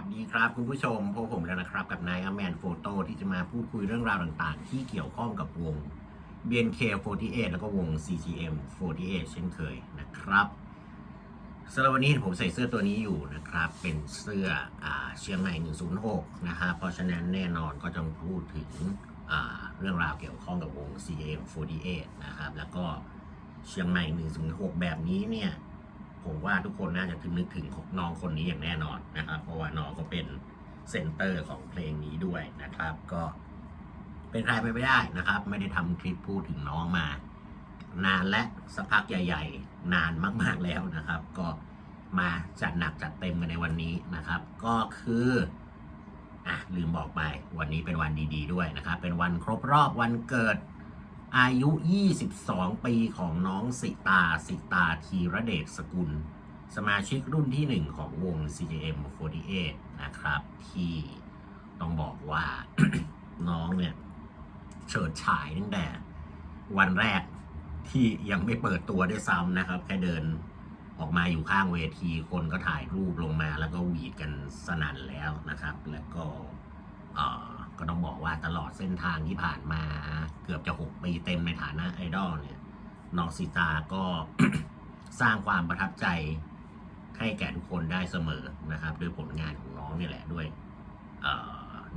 สดีครับคุณผู้ชมพบผมแล้วนะครับ กับนายอแมนโฟโต้ที่จะมาพูดคุยเรื่องราวต่างๆ ที่เกี่ยวข้องกับวง BNK48 แล้วก็วง CGM48 เช่นเคยนะครับสำหรับวันนี้ผมใส่เสื้อตัวนี้อยู่นะครับ เป็นเสื้ออเชียงใหม่106 นะครับเพราะฉะนั้นแน่นอนก็จะพูดถึงเรื่องราวเกี่ยวข้องกับวง CGM48 นะครับ แล้วก็เชียงใหม่106 แบบนี้เนี่ย ผมว่าทุกคนน่าจะถึงนึกถึงน้องคนนี้อย่างแน่นอนนะครับ เพราะว่าน้องก็เป็นเซนเตอร์ของเพลงนี้ด้วยนะครับ ก็เป็นใครไปไม่ได้นะครับ ไม่ได้ทำคลิปพูดถึงน้องมา นานและสักพักใหญ่ ๆ นานมากๆแล้วนะครับ ก็มาจัดหนักจัดเต็มกันในวันนี้นะครับ ก็คืออะลืมบอกไปวันนี้เป็นวันดี ๆ ด้วยนะครับ เป็นวันครบรอบวันเกิด อายุ 22 ปีของน้องสิตา สิตาธีระเดชสกุล สมาชิกรุ่นที่หนึ่งของวง CJM48 นะครับ ที่ต้องบอกว่าน้องเนี่ยเฉิดฉายตั้งแต่วันแรกที่ยังไม่เปิดตัวด้วยซ้ำนะครับ แค่เดินออกมาอยู่ข้างเวทีคนก็ถ่ายรูปลงมาแล้วก็หวีดกันสนั่นแล้วนะครับ แล้วก็ ก็ต้องบอกว่าตลอดเส้นทางที่ผ่านมา เกือบจะ6ปีเต็มในฐานะไอดอลเนี่ยน้องสิตาก็สร้างความประทับใจให้แก่ทุกคนได้เสมอนะครับด้วยผลงานของน้องนี่แหละด้วย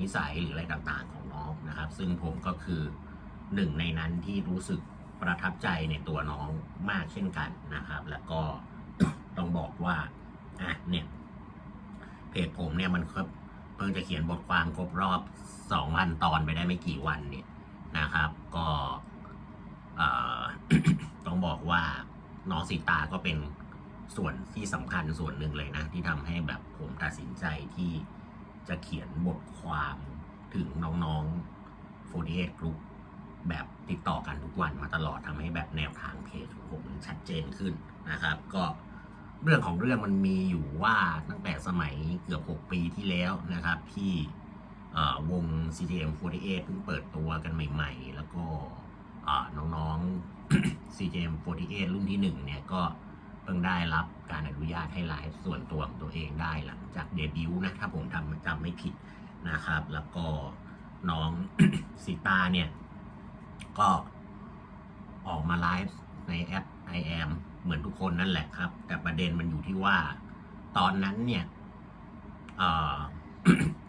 นิสัยหรืออะไรต่างๆของน้องนะครับ ซึ่งผมก็คือหนึ่งในนั้นที่รู้สึกประทับใจในตัวน้องมากเช่นกันนะครับ แล้วก็ต้องบอกว่าอะเนี่ยเพจผมเนี่ยมันครับ เพิ่งจะเขียนบทความครบรอบสองวันตอนไปได้ไม่กี่วันเนี่ยนะครับ ก็ต้องบอกว่าน้องสีตาก็เป็นส่วนที่สำคัญส่วนหนึ่งเลยนะ ที่ทำให้แบบผมตัดสินใจที่จะเขียนบทความถึงน้องๆ48 Group แบบติดต่อกันทุกวันมาตลอดทำให้แบบแนวทางเพจของผมชัดเจนขึ้นนะครับ ก็ เรื่องของเรื่องมันมีอยู่ว่าตั้งแต่สมัยเกือบ 6 ปีที่แล้วนะครับ ที่วง CGM48 เพิ่งเปิดตัวกันใหม่ ๆ แล้วก็น้องๆ CGM48 รุ่นที่ 1 เนี่ยก็เพิ่งได้รับการอนุญาตให้ไลฟ์ส่วนตัวของตัวเองได้หลังจากเดบิวต์นะถ้าผมทำจำไม่ผิดนะครับ แล้วก็น้องสิตาเนี่ย ก็ออกมาไลฟ์ในแอป i am เหมือนทุกคนนั่นแหละครับ แต่ประเด็นมันอยู่ที่ว่า ตอนนั้นเนี่ยเอ่อ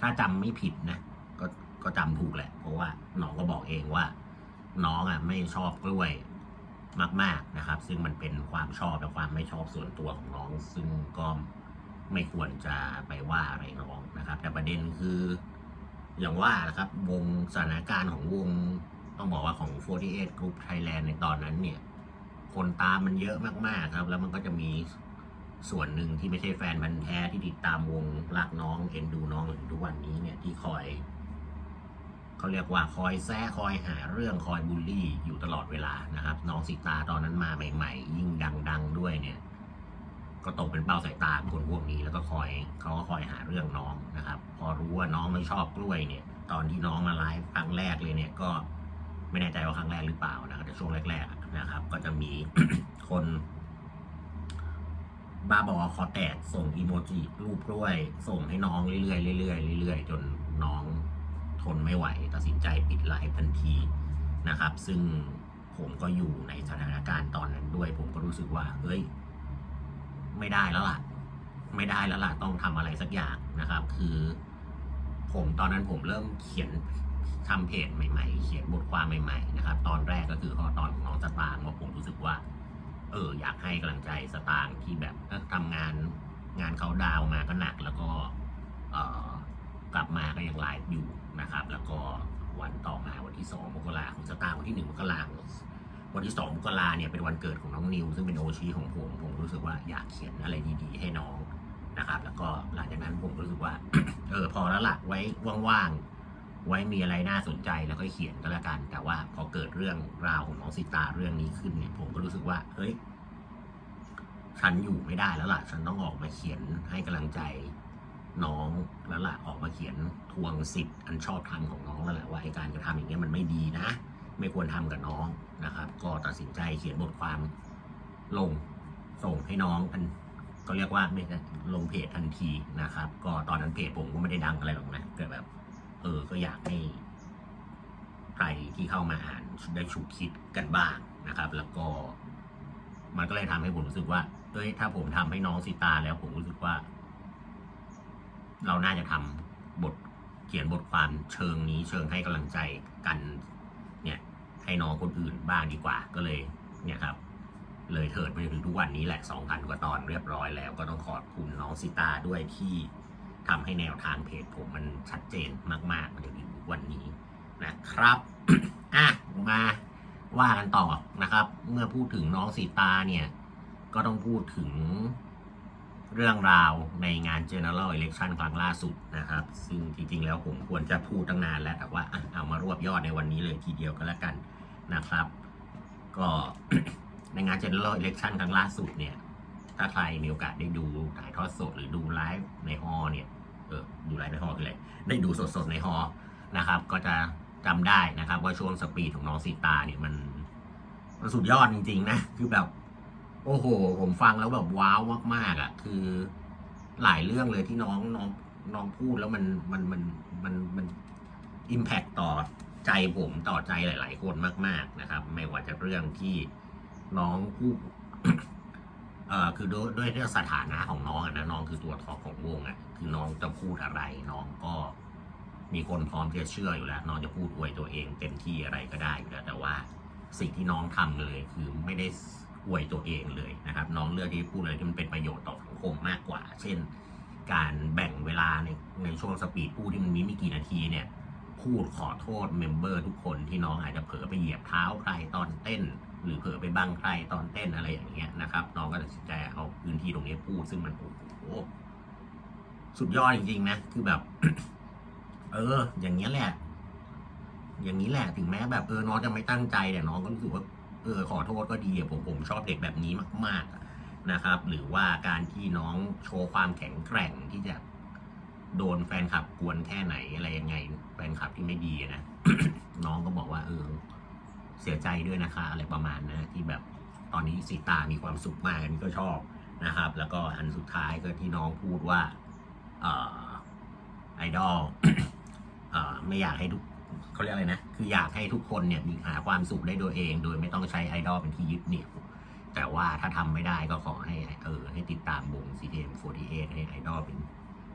ถ้าจำไม่ผิดนะ ก็ก็จำถูกแหละ เพราะว่าน้องก็บอกเองว่า น้องอะไม่ชอบกล้วยมาก ๆนะครับ ซึ่งมันเป็นความชอบและความไม่ชอบส่วนตัวของน้อง ซึ่งก็ไม่ควรจะไปว่าอะไรน้องนะครับ แต่ประเด็นคือ อย่างว่านะครับ วงสถานการณ์ของวงต้องบอกว่าของ 48 Group Thailand ในตอนนั้นเนี่ย คนตามมันเยอะมากๆครับ แล้วมันก็จะมีส่วนหนึ่งที่ไม่ใช่แฟนมันแท้ที่ติดตามวงรักน้องเอ็นดูน้องถึงทุกวันนี้เนี่ยที่คอยเขาเรียกว่าคอยแซะคอยหาเรื่องคอยบูลลี่อยู่ตลอดเวลานะครับ น้องสิตาตอนนั้นมาใหม่ ๆ ยิ่งดัง ๆ ด้วยเนี่ย ก็ตกเป็นเป้าสายตาคนพวกนี้แล้วก็คอยเขาก็คอยหาเรื่องน้องนะครับ พอรู้ว่าน้องไม่ชอบกล้วยเนี่ย ตอนที่น้องมาไลฟ์ครั้งแรกเลยเนี่ยก็ไม่แน่ใจว่าครั้งแรกหรือเปล่านะแต่ช่วงแรกๆ นะครับ ก็จะมีคนบ้าบอคอแตกส่งอีโมจิรูปกล้วย ส่งให้น้องเรื่อยๆเรื่อยๆเรื่อยๆจนน้องทนไม่ไหว ตัดสินใจปิดไลฟ์ทันทีนะครับ ซึ่งผมก็อยู่ในสถานการณ์ตอนนั้นด้วย ผมก็รู้สึกว่าเฮ้ย ไม่ได้แล้วล่ะ ไม่ได้แล้วล่ะ ต้องทำอะไรสักอย่างนะครับ คือ ผมตอนนั้นผมเริ่มเขียน ทำเพจใหม่ ๆ เขียนบทความใหม่ๆนะครับ ตอนแรกก็คือข้อตอนของน้องสตางค์ว่าผมรู้สึกว่า เอออยากให้กำลังใจสตางค์ที่แบบเออทำงานงานเขาดาวมาก็หนัก แล้วก็เออกลับมาก็ยังไลฟ์อยู่นะครับ แล้วก็วันต่อมาวันที่สองมกราของสตางค์วันที่หนึ่งมกราวันที่สองมกราเนี่ยเป็นวันเกิดของน้องนิว ซึ่งเป็นโอชีของผมผมรู้สึกว่าอยากเขียนอะไรดีๆ ให้น้องนะครับ แล้วก็หลังจากนั้นผมรู้สึกว่า เออพอแล้วละไว้ว่างๆ ไว้มีอะไรน่าสนใจแล้วก็เขียนก็แล้วกัน แต่ว่าพอเกิดเรื่องราวของน้องสิตาเรื่องนี้ขึ้นเนี่ยผมก็รู้สึกว่าเฮ้ยฉันอยู่ไม่ได้แล้วล่ะ ฉันต้องออกมาเขียนให้กำลังใจน้องแล้วล่ะออกมาเขียนทวงสิทธิ์อันชอบธรรมของน้องแล้วแหละว่าไอ้การกระทำอย่างเงี้ยมันไม่ดีนะ ไม่ควรทำกับน้องนะครับ ก็ตัดสินใจเขียนบทความลงส่งให้น้องกันก็เรียกว่าไม่ลงเพจทันทีนะครับ ก็ตอนนั้นเพจผมก็ไม่ได้ดังอะไรหรอกนะแต่แบบ เออ ก็อยากให้ใครที่เข้ามาอ่านได้ฉุกคิดกันบ้างนะครับ แล้วก็ มันก็เลยทำให้ผมรู้สึกว่าเอ้ยถ้าผมทำให้น้องสิตาแล้วผมรู้สึกว่า เราน่าจะทำบทเขียนบทความเชิงนี้เชิงให้กำลังใจกัน เนี่ย ให้น้องคนอื่นบ้างดีกว่า ก็เลย เนี่ยครับ เลยเถิดไปถึงทุกวันนี้แหละ 2,000 กว่าตอนเรียบร้อยแล้ว ก็ต้องขอบคุณน้องสิตาด้วยที่ ทำให้แนวทางเพจผมมันชัดเจนมากๆมาถึงวันนี้นะครับอะมาว่ากันต่อนะครับ เมื่อพูดถึงน้องสีตาเนี่ย ก็ต้องพูดถึงเรื่องราวในงาน General Election ครั้งล่าสุดนะครับ ซึ่งจริงๆ แล้วผมควรจะพูดตั้งนานแล้ว แต่ว่าเอามารวบยอดในวันนี้เลยทีเดียวก็แล้วกันนะครับ ก็ในงาน General Election ครั้งล่าสุดเนี่ย ถ้าใครมีโอกาสได้ดูถ่ายทอดสดหรือดูไลฟ์ในฮอเนี่ย เออดูไลฟ์ในฮอคืออะไรได้ดูสดๆในฮอนะครับ ก็จะจำได้นะครับว่าช่วงสปีดของน้องสีตาเนี่ยมันมันสุดยอดจริง ๆ นะ คือแบบ โอ้โห ผมฟังแล้วแบบว้าวมากๆอะ คือหลายเรื่องเลยที่น้องน้องน้องพูดแล้วมันมันมันมันมันอิมแพคต่อใจผมต่อใจหลาย ๆ คนมาก ๆนะครับ ไม่ว่าจะเรื่องที่น้องพูด เอ่อคือด้วยด้วยเรื่องสถานะของน้องอะนะน้องคือตัวท็อปของวงอะคือน้องจะพูดอะไร น้องก็มีคนพร้อมที่จะเชื่ออยู่แล้ว น้องจะพูดอวยตัวเองเต็มที่อะไรก็ได้อยู่แล้ว แต่ว่าสิ่งที่น้องทำเลยคือไม่ได้อวยตัวเองเลยนะครับ น้องเลือกที่พูดอะไรที่มันเป็นประโยชน์ต่อสังคมมากกว่า เช่น การแบ่งเวลาในในช่วงสปีดพูดที่มันมีไม่กี่นาทีเนี่ยพูดขอโทษเมมเบอร์ทุกคนที่น้องอาจจะเผลอไปเหยียบเท้าใครตอนเต้น หรือเผลอไปบังใครตอนเต้นอะไรอย่างเงี้ยนะครับน้องก็ตัดสินใจเอาพื้นที่ตรงนี้พูดซึ่งมันโอ้โหสุดยอดจริงๆนะคือแบบ เออ อย่างเงี้ยแหละ อย่างนี้แหละถึงแม้แบบเออน้องจะไม่ตั้งใจแต่น้องก็รู้สึกว่าเออขอโทษก็ดีผมผมชอบเด็กแบบนี้มากๆนะครับ หรือว่าการที่น้องโชว์ความแข็งแกร่งที่จะโดนแฟนคลับกวนแค่ไหนอะไรยังไง แฟนคลับที่ไม่ดีนะน้องก็บอกว่าเออ เสียใจด้วยนะคะ อะไรประมาณนะที่แบบตอนนี้สีตามีความสุขมากอันนี้ก็ชอบนะครับ แล้วก็อันสุดท้ายก็ที่น้องพูดว่าไอดอลไม่อยากให้ทุกเขาเรียกอะไรนะ คืออยากให้ทุกคนเนี่ยมีหาความสุขได้โดยเอง โดยไม่ต้องใช้ไอดอลเป็นที่ยึดเหนี่ยวแต่ว่าถ้าทำไม่ได้ก็ขอให้เออให้ติดตามวง CTM48 ให้ไอดอลเป็น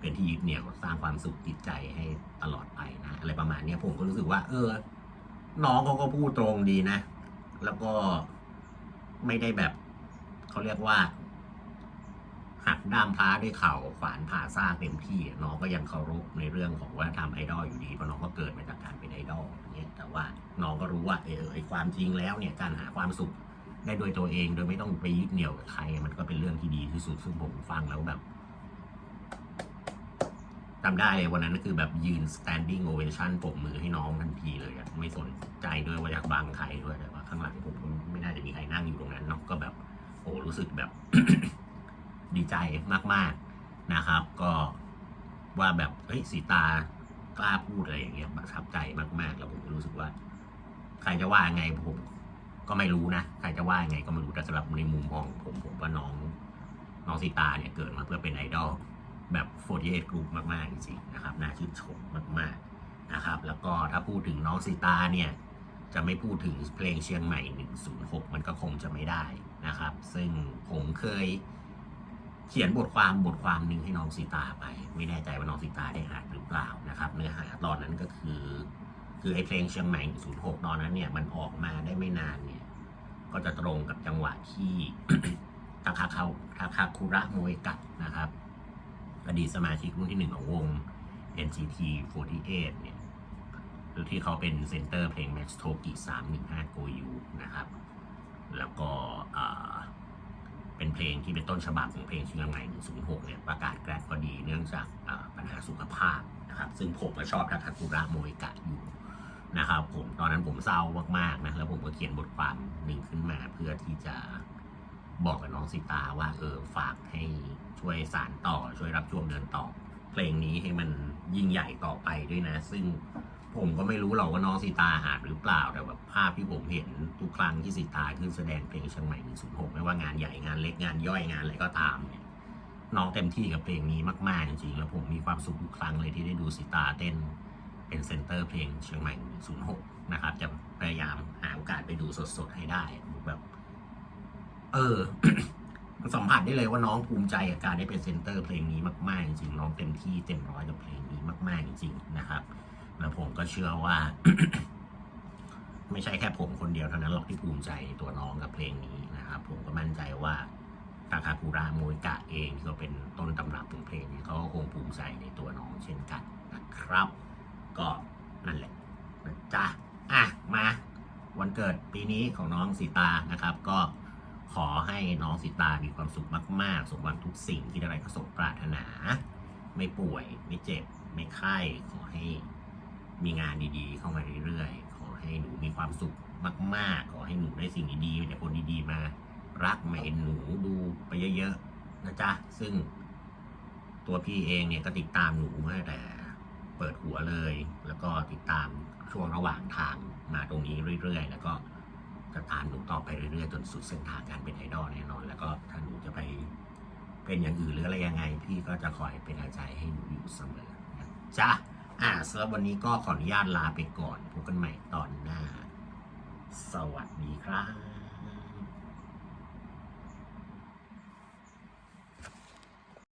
เป็นที่ยึดเหนี่ยวสร้างความสุขจิตใจให้ตลอดไปนะ อะไรประมาณนี้ผมก็รู้สึกว่า เออ น้องเขาก็พูดตรงดีนะ แล้วก็ไม่ได้แบบ เขาเรียกว่า หักด้ามพร้าด้วยเข่าขวานผ่าซากเต็มที่ น้องก็ยังเคารพในเรื่องของวัฒนธรรมไอดอลอยู่ดีเพราะน้องก็เกิดมาจากการเป็นไอดอลอย่างเงี้ยแต่ว่าน้องก็รู้ว่าเออไอความจริงแล้วเนี่ยการหาความสุขได้โดยตัวเองโดยไม่ต้องไปยึดเหนี่ยวกับใคร มันก็เป็นเรื่องที่ดีที่สุดซึ่งผมฟังแล้วแบบ จำได้เลยวันนั้นคือแบบยืน standing ovation ปรบมือให้น้องทันทีเลยอะไม่สนใจด้วยว่าอยากบังใครด้วยแต่ว่าข้างหลังผมไม่น่าจะมีใครนั่งอยู่ตรงนั้นเนาะก็แบบโอ้รู้สึกแบบ ดีใจมากๆนะครับ ก็ว่าแบบเฮ้ยสีตากล้าพูดอะไรอย่างเงี้ยประทับใจมากๆ แล้วผมรู้สึกว่า ใครจะว่าไงผมก็ไม่รู้นะใครจะว่าไงก็ไม่รู้แต่สำหรับในมุมมอง ผมผมว่าน้องน้องสีตาเนี่ยเกิดมาเพื่อเป็นไอดอล แบบ48 Group มาก ๆ จริงๆนะครับน่าชื่นชมมาก ๆ นะครับ แล้วก็ถ้าพูดถึงน้องสีตาเนี่ย จะไม่พูดถึงเพลงเชียงใหม่ 106 มันก็คงจะไม่ได้นะครับ ซึ่งผมเคยเขียนบทความบทความหนึ่งให้น้องสีตาไป ไม่แน่ใจว่าน้องสีตาได้อ่านหรือเปล่านะครับ เนื้อหาตอนนั้นก็คือ คือไอ้เพลงเชียงใหม่ 106 ตอนนั้นเนี่ยมันออกมาได้ไม่นานเนี่ยก็จะตรงกับจังหวะที่ทาคาเขาทาคาคุระโมยกัดนะครับ อดีตสมาชิกรุ่นที่หนึ่งของวง NCT 48เนี่ยหรือที่เขาเป็นเซนเตอร์เพลง Max t o k i 315 Go You นะครับ แล้วก็เป็นเพลงที่เป็นต้นฉบับของเพลงชียงใหม่106 เนี่ยประกาศแกรดพอดีเนื่องจากปัญหาสุขภาพนะครับ ซึ่งผมก็ชอบทาคาคุระโมยกะอยู่นะครับผมตอนนั้นผมเศร้ามากๆนะแล้วผมก็เขียนบทความหนึ่งขึ้นมาเพื่อที่จะ บอกกับน้องสิตาว่าเออฝากให้ช่วยสารต่อช่วยรับช่วงเดินต่อ เพลงนี้ให้มันยิ่งใหญ่ต่อไปด้วยนะ ซึ่งผมก็ไม่รู้หรอกว่าน้องสีตาอ่าหรือเปล่าแต่แบบภาพที่ผมเห็นทุกครั้งที่สีตาขึ้นแสดงเพลงเชียงใหม่106ไม่ว่างานใหญ่งานเล็กงานย่อยงานอะไรก็ตามเนี่ยน้องเต็มที่กับเพลงนี้มากๆจริงๆแล้วผมมีความสุขทุกครั้งเลยที่ได้ดูสิตาเต้นเป็นเซนเตอร์เพลงเชียงใหม่ 06 นะครับ จะพยายามหาโอกาสไปดูสดๆให้ได้แบบ เออ มันสัมผัสได้เลยว่าน้องภูมิใจกับการได้เป็นเซนเตอร์เพลงนี้มาก ๆ จริงๆน้องเต็มที่เต็มร้อยกับเพลงนี้มาก ๆ จริง ๆ นะครับ แล้วผมก็เชื่อว่า ไม่ใช่แค่ผมคนเดียวเท่านั้นหรอกที่ภูมิใจตัวน้องกับเพลงนี้นะครับ ผมก็มั่นใจว่าทาคาคุระโมยกะเองที่เขาเป็นต้นตำรับของเพลงนี้เขาก็คงภูมิใจในตัวน้องเช่นกันนะครับ ก็นั่นแหละนะจ๊ะอะมา วันเกิดปีนี้ของน้องสีตานะครับ ก็ ขอให้น้องสีตามีความสุขมาก ๆ สมหวังทุกสิ่งที่อะไรก็สมปรารถนา ไม่ป่วย ไม่เจ็บ ไม่ไข้ ขอให้มีงานดีๆ เข้ามาเรื่อยๆ ขอให้หนูมีความสุขมาก ๆ ขอให้หนูได้สิ่งดีๆมีแต่คนดีๆมา รักมาเห็นหนูดูไปเยอะๆนะจ๊ะ ซึ่งตัวพี่เองเนี่ยก็ติดตามหนูมาแต่เปิดหัวเลย แล้วก็ติดตามช่วงระหว่างทางมาตรงนี้เรื่อย ๆ แล้วก็จะตามหนูต่อ ไปเรื่อยๆจนสุดเส้นทางการเป็นไอดอลแน่นอน แล้วก็ถ้าหนูจะไปเป็นอย่างอื่นหรืออะไรยังไง พี่ก็จะคอยเป็นกำลังใจให้หนูอยู่เสมอนะจ๊ะอ่าสำหรับวันนี้ก็ขออนุญาตลาไปก่อนพบกันใหม่ตอนหน้า สวัสดีครับ